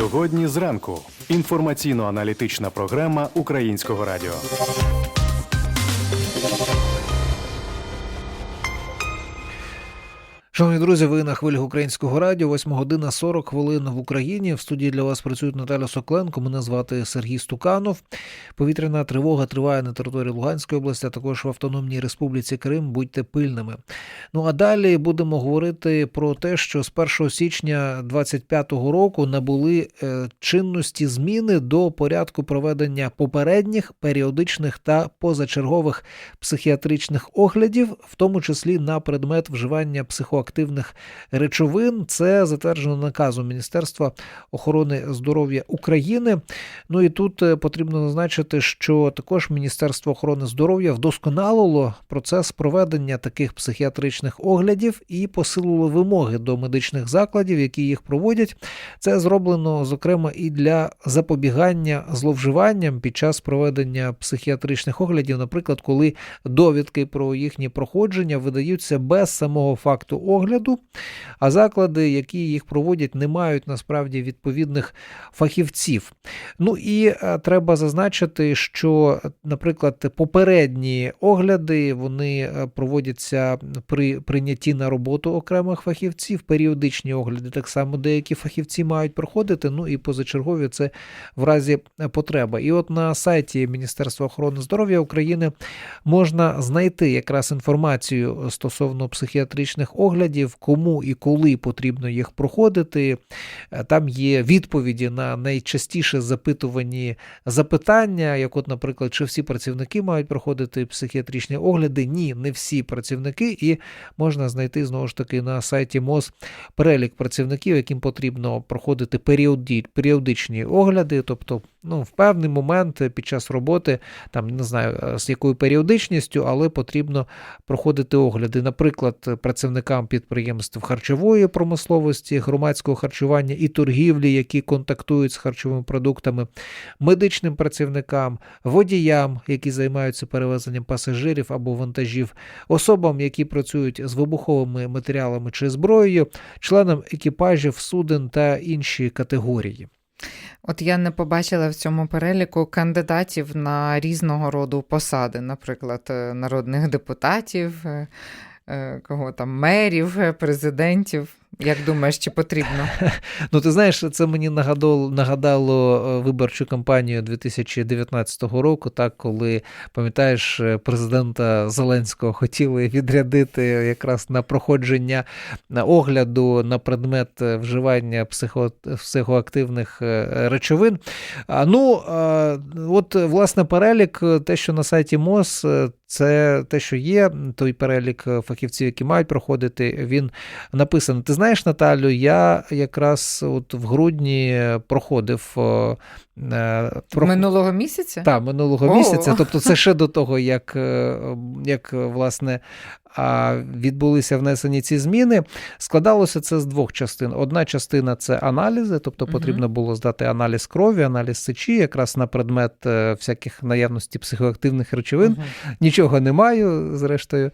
Сьогодні зранку. Інформаційно-аналітична програма Українського радіо. Шановні друзі, ви на хвилях українського радіо, 8 година 40 хвилин в Україні. В студії для вас працюють Наталя Сокленко. Мене звати Сергій Стуканов. Повітряна тривога триває на території Луганської області, а також в Автономній Республіці Крим. Будьте пильними. Ну а далі будемо говорити про те, що з 1 січня 2025 року набули е, чинності зміни до порядку проведення попередніх періодичних та позачергових психіатричних оглядів, в тому числі на предмет вживання психоактивних речовин. Це затверджено наказом Міністерства охорони здоров'я України. Ну і тут е, потрібно зазначити, що також Міністерство охорони здоров'я вдосконалило процес проведення таких психіатричних оглядів і посилило вимоги до медичних закладів, які їх проводять. Це зроблено зокрема і для запобігання зловживанням під час проведення психіатричних оглядів, наприклад, коли довідки про їхнє проходження видаються без самого факту огляду, а заклади, які їх проводять, не мають насправді відповідних фахівців. Ну і е, треба зазначити, що, наприклад, попередні огляди вони е, проводяться при прийнятті на роботу окремих фахівців, періодичні огляди так само деякі фахівці мають проходити. Ну і позачергові це в разі потреби. І от на сайті Міністерства охорони здоров'я України можна знайти якраз інформацію стосовно психіатричних оглядів, кому і коли потрібно їх проходити. Е, Там є відповіді на найчастіше запитувані запитання, як, от, наприклад, чи всі працівники мають проходити психіатричні огляди? Ні, не всі працівники, і можна знайти знову ж таки на сайті МОЗ перелік працівників, яким потрібно проходити періодичні огляди, тобто ну, в певний момент під час роботи, там не знаю е, з якою періодичністю, але потрібно проходити огляди. Наприклад, працівникам підприємств харчової промисловості, громадського харчування і торгівлі, які контактують з харчовими продуктами, медичним працівникам, водіям, які займаються перевезенням пасажирів або вантажів, особам, які працюють з вибуховими матеріалами чи зброєю, членам екіпажів, суден та інші категорії. От я не побачила в цьому переліку кандидатів на різного роду посади, наприклад, е, народних депутатів, е, е, кого там мерів, президентів. Як думаєш, чи потрібно? Ну, ти знаєш, це мені нагадало, нагадало е, виборчу кампанію 2019 року, так, коли, пам'ятаєш, е, президента Зеленського хотіли відрядити якраз на проходження на огляду на предмет е, вживання психо, психоактивних е, речовин. А, ну, от, власне, перелік, е, те, що на сайті МОЗ, е, це те, що є, той перелік е, фахівців, які мають проходити, він написаний. Ти знаєш, Наталю, я якраз от в грудні проходив. е, е, про- Минулого місяця? Так, минулого О. місяця. Тобто, це ще до того, як, як власне відбулися внесені ці зміни. Складалося це з двох частин. Одна частина це аналізи, тобто потрібно було здати аналіз крові, аналіз сечі, якраз на предмет е, всяких наявності психоактивних речовин. Мгм. Нічого не маю, зрештою.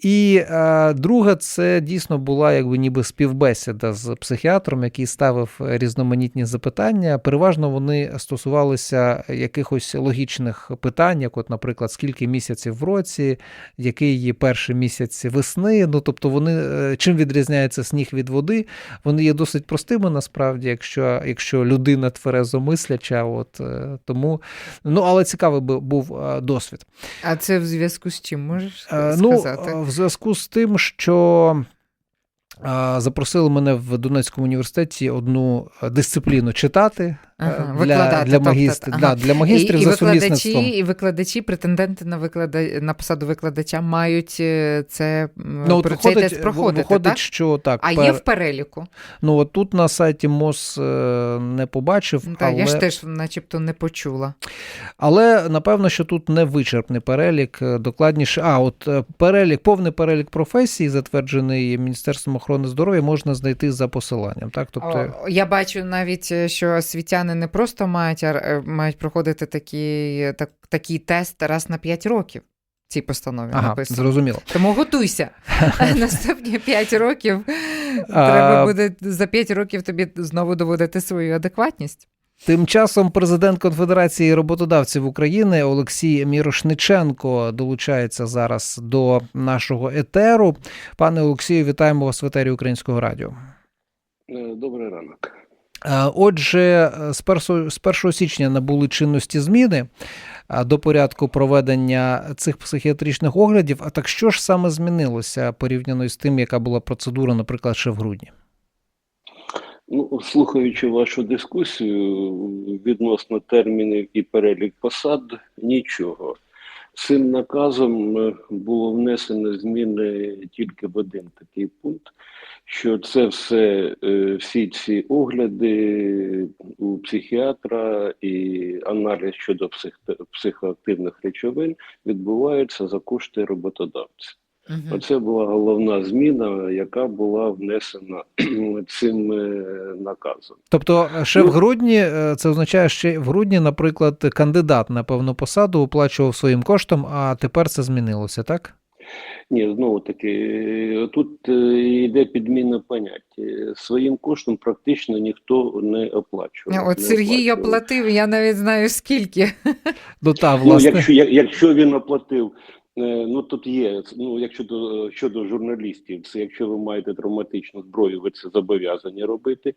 І е, друга, це дійсно була якби ніби співбесіда з психіатром, який ставив різноманітні запитання. Переважно вони стосувалися якихось логічних питань, як, от, наприклад, скільки місяців в році, який є перший місяць весни. Ну, тобто, вони е, чим відрізняється сніг від води? Вони є досить простими насправді, якщо, якщо людина тверезо мисляча. От, е, тому, ну, але цікавий був е, досвід. А це в зв'язку з чим можеш Ну, сказати? е, в зв'язку з тим, що запросили мене в Донецькому університеті одну дисципліну читати Ага, для, для, тобто, ага. да, для магістрів і, і, за сумісництвом. і викладачі, претенденти на виклада... на посаду викладача мають е, це Ну, от виходить, тест проходити, виходить, так? що так. А пер- є в переліку? Ну, от тут на сайті МОЗ е, не побачив, Ну, Та, але... Я ж теж начебто не почула. Але напевно, що тут не вичерпний перелік, е, докладніше. А, от е, перелік, повний перелік професій, затверджений Міністерством охорони здоров'я, можна знайти за посиланням. Так, тобто, О, Я бачу навіть, е, що освітяни не просто мають, а е, мають проходити такий, так, такий тест раз на 5 років. Цій постанові ага, написано. зрозуміло. Тому готуйся. Наступні 5 років Треба буде за 5 років тобі знову доводити свою адекватність. Тим часом президент Конфедерації роботодавців України Олексій Мірошниченко долучається зараз до нашого етеру. Пане Олексію, вітаємо вас в етері Українського радіо. Е, Добрий ранок. Е, Отже, е, з 1, січня набули чинності зміни е, до порядку проведення цих психіатричних оглядів. А так що ж саме змінилося порівняно з тим, яка була процедура, наприклад, ще в грудні? Ну, слухаючи вашу дискусію відносно термінів і перелік посад, нічого. Цим наказом було внесено зміни тільки в один такий пункт, що це все, е, всі ці огляди у психіатра і аналіз щодо псих, психоактивних речовин відбуваються за кошти роботодавця. Мгм. Оце була головна зміна, яка була внесена цим е, наказом. Тобто, е, ще Ну- в грудні це означає, що в грудні, наприклад, кандидат на певну посаду оплачував своїм коштом, а тепер це змінилося, так? Ні, знову таки, е, тут е, йде підміна понять. Е, Своїм коштом практично ніхто не оплачував. От не Сергій оплачував. оплатив, я навіть знаю скільки. Ну та Ну, якщо, як- якщо він оплатив, е, ну тут є, ну якщо до, щодо журналістів, це якщо ви маєте травматичну зброю, ви це зобов'язані робити.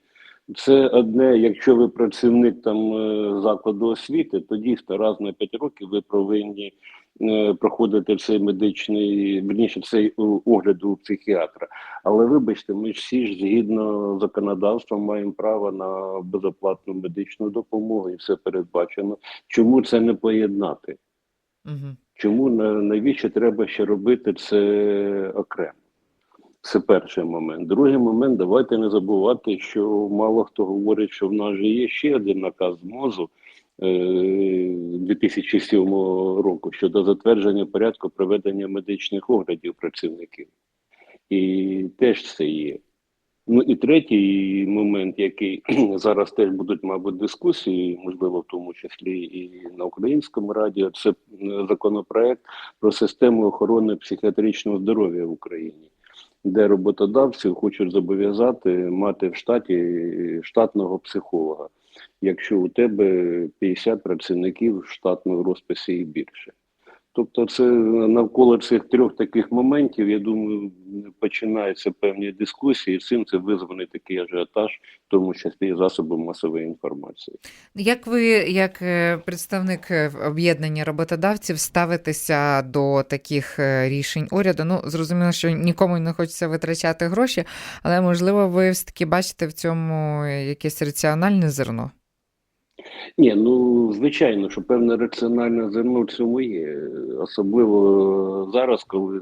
Це одне, якщо ви працівник там е, закладу освіти, то дійсно раз на 5 років ви повинні е, проходити цей медичний, верніше, цей огляд у психіатра. Але вибачте, ми ж всі ж згідно законодавства маємо право на безоплатну медичну допомогу і все передбачено. Чому це не поєднати? Мгм. Чому навіщо треба ще робити це окремо? Це перший момент. Другий момент, давайте не забувати, що мало хто говорить, що в нас же є ще один наказ МОЗу е, 2007 року щодо затвердження порядку проведення медичних оглядів працівників. І теж це є. Ну і третій момент, який зараз теж будуть, мабуть, дискусії, можливо, в тому числі і на українському радіо, це е, законопроект про систему охорони психіатричного здоров'я в Україні, де роботодавців хочуть зобов'язати мати в штаті е, штатного психолога, якщо у тебе 50 працівників в штатному розписі і більше. Тобто, це навколо цих трьох таких моментів, я думаю, починаються певні дискусії, і цим це визваний такий ажіотаж, в тому числі засоби масової інформації. Як ви, як е, представник е, об'єднання роботодавців, ставитеся до таких е, рішень уряду? Ну, зрозуміло, що нікому не хочеться витрачати гроші, але можливо, ви все-таки бачите в цьому якесь раціональне зерно? Ні, ну звичайно, що певне раціональне зерно в цьому є, особливо зараз, коли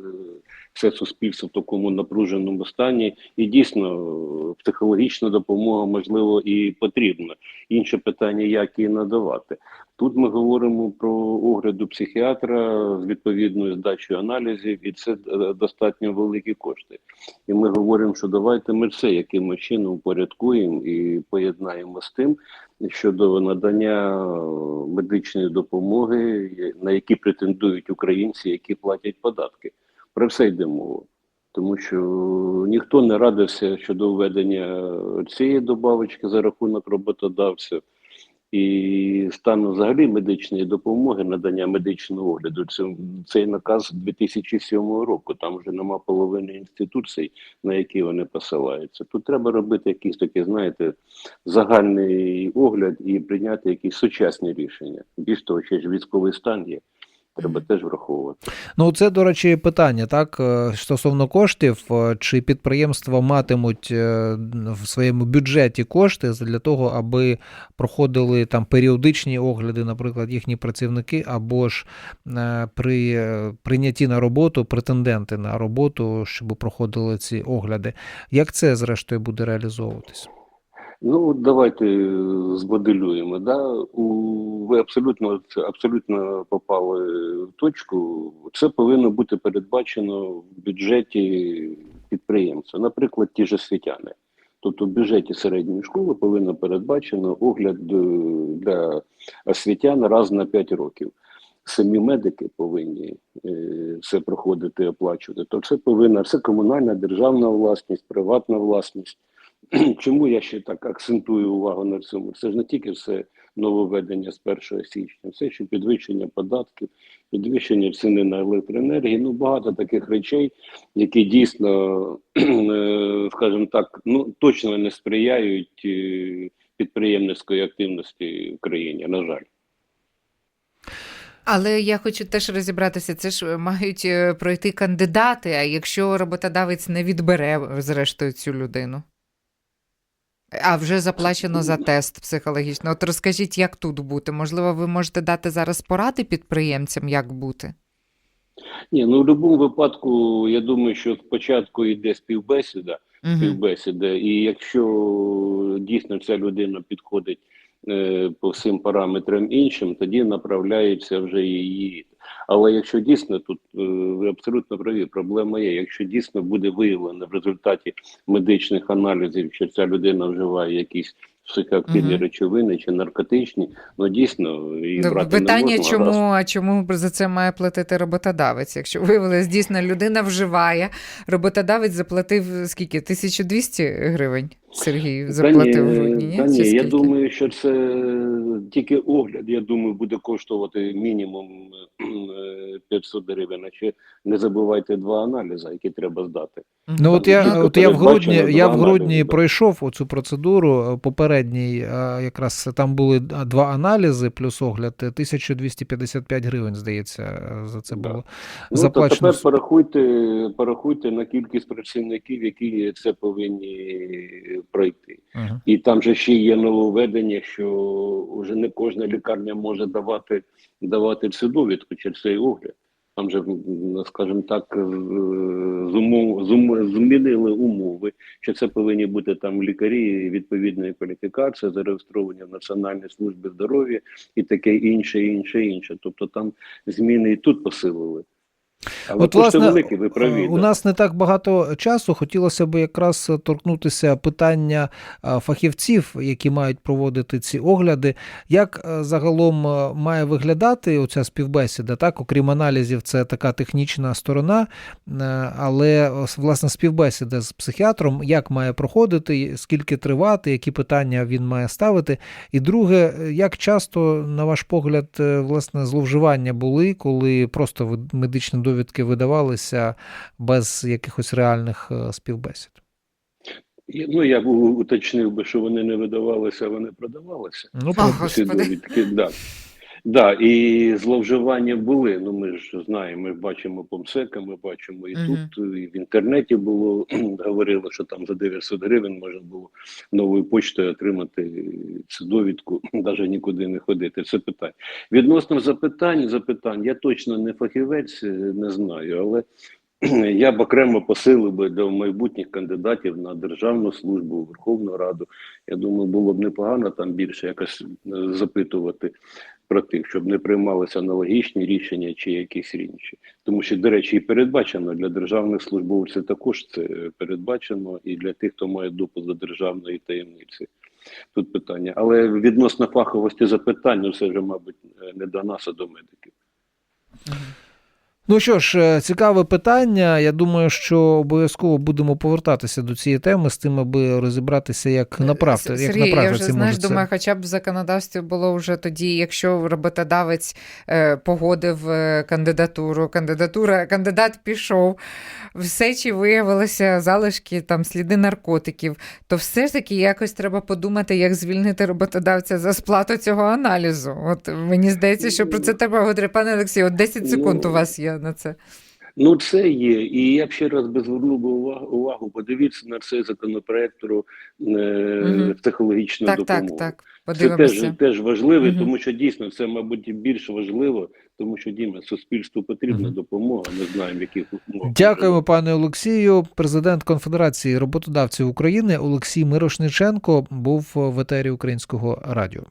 все суспільство в такому напруженому стані, і дійсно психологічна допомога можливо і потрібна. Інше питання, як її надавати. Тут ми говоримо про огляду психіатра з відповідною здачею аналізів, і це е, достатньо великі кошти. І ми говоримо, що давайте ми це якимось чином упорядкуємо і поєднаємо з тим, щодо надання е, медичної допомоги, на які претендують українці, які платять податки. Про все йде мова. Тому що ніхто не радився щодо введення цієї добавочки за рахунок роботодавців. І стану взагалі медичної допомоги, надання медичного огляду. Це цей наказ 2007 року. Там вже нема половини інституцій, на які вони посилаються. Тут треба робити якийсь такий, знаєте, загальний огляд і прийняти якісь сучасні рішення. Більш того, ще ж військовий стан є. Треба теж враховувати. Ну, це, до речі, питання, так, е, стосовно коштів, е, чи підприємства матимуть е, в своєму бюджеті кошти для того, аби проходили там періодичні огляди, наприклад, їхні працівники, або ж при прийнятті на роботу претенденти на роботу, щоб проходили ці огляди. Як це, зрештою, буде реалізовуватись? Ну, давайте змоделюємо. Да? У, ви абсолютно, абсолютно попали в точку. Це повинно бути передбачено в бюджеті підприємця. Наприклад, ті ж освітяни. Тобто в бюджеті середньої школи повинно передбачено огляд е, для освітян раз на 5 років. самі медики повинні е, все проходити, оплачувати, то це повинна це комунальна державна власність, приватна власність. Чому я ще так акцентую увагу на цьому? Це ж не тільки все нововведення з 1 січня, це ще підвищення податків, підвищення ціни на електроенергію. Ну багато таких речей, які дійсно, е, скажімо так, ну точно не сприяють е, підприємницької активності в країні. На жаль. Але я хочу теж розібратися, це ж мають е, пройти кандидати, а якщо роботодавець не відбере зрештою цю людину. А вже заплачено за тест психологічно. От розкажіть, як тут бути? Можливо, ви можете дати зараз поради підприємцям, як бути? Ні, ну в будь-якому випадку, я думаю, що спочатку йде співбесіда, співбесіда, і якщо дійсно ця людина підходить по всім параметрам іншим, тоді направляється вже її. Але якщо дійсно тут е, ви абсолютно праві, проблема є. Якщо дійсно буде виявлено в результаті медичних аналізів, що ця людина вживає якісь психоактивні Мгм. речовини чи наркотичні, ну дійсно її брати не Питання, можна. чому, а чому за це має платити роботодавець? Якщо виявилось, дійсно людина вживає, роботодавець заплатив скільки? 1200 гривень Сергій заплатив Та в ні, грудні? та ні, я думаю, що це тільки огляд, я думаю, буде коштувати мінімум е, 500 гривень. А ще не забувайте два аналізи, які треба здати. Ну, от я, от я в грудні, я в грудні аналізи. пройшов оцю процедуру е, попередній, е, якраз там були два аналізи плюс огляд, е, 1255 гривень, здається, е, за це Да. було Ну, то тепер порахуйте, порахуйте на кількість працівників, які це повинні пройти. Мгм. І там же ще є нововведення, що вже не кожна лікарня може давати, давати цю довідку чи цей огляд. Там же, м, скажімо так, е, з умов, з змінили умови, що це повинні бути там лікарі відповідної кваліфікації, зареєстровані в Національній службі здоров'я і таке інше, інше, інше. Тобто там зміни і тут посилили. Але От, власне, великі, ви праві. у да. нас не так багато часу. Хотілося б якраз торкнутися питання фахівців, які мають проводити ці огляди. Як е, загалом е, має виглядати оця співбесіда? Так, окрім аналізів, це така технічна сторона, е, але власне співбесіда з психіатром, як має проходити, скільки тривати, які питання він має ставити. І друге, як часто, на ваш погляд, власне, зловживання були, коли просто ви- медичні довідки видавалися без якихось реальних е, співбесід? Ну, я б уточнив би, що вони не видавалися, а вони продавалися. Ну, О, Господи. довідки, да. Да, і зловживання були. Ну ми ж знаємо, ми бачимо по МСЕКам, ми бачимо і Мгм. тут, і в інтернеті було говорило, що там за 900 гривень можна було новою почтою отримати цю довідку, навіть нікуди не ходити. Це питання. Відносно запитань, запитань, я точно не фахівець, е, не знаю, але я б окремо посилив би для майбутніх кандидатів на державну службу, Верховну Раду. Я думаю, було б непогано там більше якось е, запитувати про тих, щоб не приймалися аналогічні рішення чи якісь інші. Тому що, до речі, і передбачено для державних службовців також це передбачено, і для тих, хто має допуск до державної таємниці. Тут питання. Але відносно фаховості запитань, ну це вже, мабуть, не до нас, а до медиків. Ну що ж, е, цікаве питання. Я думаю, що обов'язково будемо повертатися до цієї теми з тим, аби розібратися, як направити, як Е, Сергій, я вже це знаєш, може це. думаю, хоча б в законодавстві було вже тоді, якщо роботодавець е, погодив кандидатуру, кандидатура, кандидат пішов, все чи виявилося залишки, там сліди наркотиків, то все ж таки якось треба подумати, як звільнити роботодавця за сплату цього аналізу. От мені здається, що про це треба говорити. Пане Олексію, от 10 секунд Ну, у вас є на це. Ну, це є. І я б ще раз би звернув би увагу, увагу. Подивіться на цей законопроект про е, психологічну Так, допомогу. так, так. Це теж, теж важливий, Мгм. тому що дійсно це, мабуть, більш важливо, тому що дійсно суспільству потрібна Мгм. допомога. Ми знаємо, яких умовах. Дякуємо, пане Олексію. Президент Конфедерації роботодавців України Олексій Мирошниченко був в етері Українського радіо.